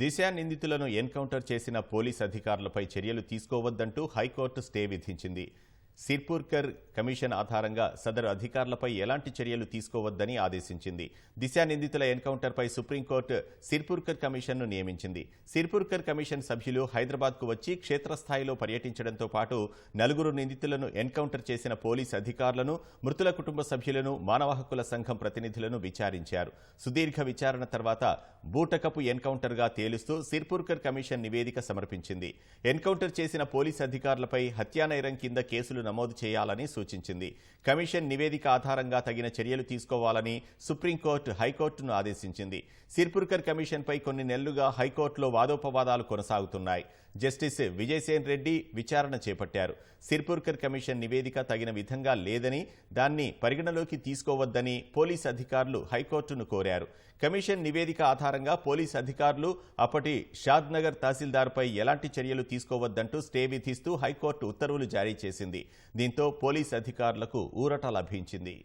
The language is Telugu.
దిశ నిందితులను ఎన్కౌంటర్ చేసిన పోలీస్ అధికారులపై చర్యలు తీసుకోవద్దంటూ హైకోర్టు స్టే విధించింది. సిర్పూర్కర్ కమిషన్ ఆధారంగా సదరు అధికారులపై ఎలాంటి చర్యలు తీసుకోవద్దని ఆదేశించింది. దిశా నిందితుల ఎన్కౌంటర్పై సుప్రీంకోర్టు సిర్పూర్కర్ కమిషన్ను నియమించింది. సిర్పూర్కర్ కమిషన్ సభ్యులు హైదరాబాద్కు వచ్చి క్షేత్రస్థాయిలో పర్యటించడంతో పాటు నలుగురు నిందితులను ఎన్కౌంటర్ చేసిన పోలీస్ అధికారులను మృతుల కుటుంబ సభ్యులను మానవ హక్కుల సంఘం ప్రతినిధులను విచారించారు. సుదీర్ఘ విచారణ తర్వాత బూటకపు ఎన్కౌంటర్గా తేలుస్తూ సిర్పూర్కర్ కమిషన్ నివేదిక సమర్పించింది. ఎన్కౌంటర్ చేసిన పోలీస్ అధికారులపై హత్యానైరం కింద కేసులు నమోదు చేయాలని సూచించింది. కమిషన్ నివేదిక ఆధారంగా తగిన చర్యలు తీసుకోవాలని సుప్రీంకోర్టు హైకోర్టును ఆదేశించింది. సిర్పుర్కర్ కమిషన్పై కొన్ని నెలలుగా హైకోర్టులో వాదోపవాదాలు కొనసాగుతున్నాయి. జస్టిస్ విజయసేన్ రెడ్డి విచారణ చేపట్టారు. సిర్పుర్కర్ కమిషన్ నివేదిక తగిన విధంగా లేదని దాన్ని పరిగణలోకి తీసుకోవద్దని పోలీస్ అధికారులు హైకోర్టును కోరారు. కమిషన్ నివేదిక ఆధారంగా పోలీస్ అధికారులు అప్పటి షాద్నగర్ తహసీల్దార్పై ఎలాంటి చర్యలు తీసుకోవద్దంటూ స్టే విధిస్తూ హైకోర్టు ఉత్తర్వులు జారీ చేసింది. దీంతో పోలీస్ అధికారులకు ఊరట లభించింది.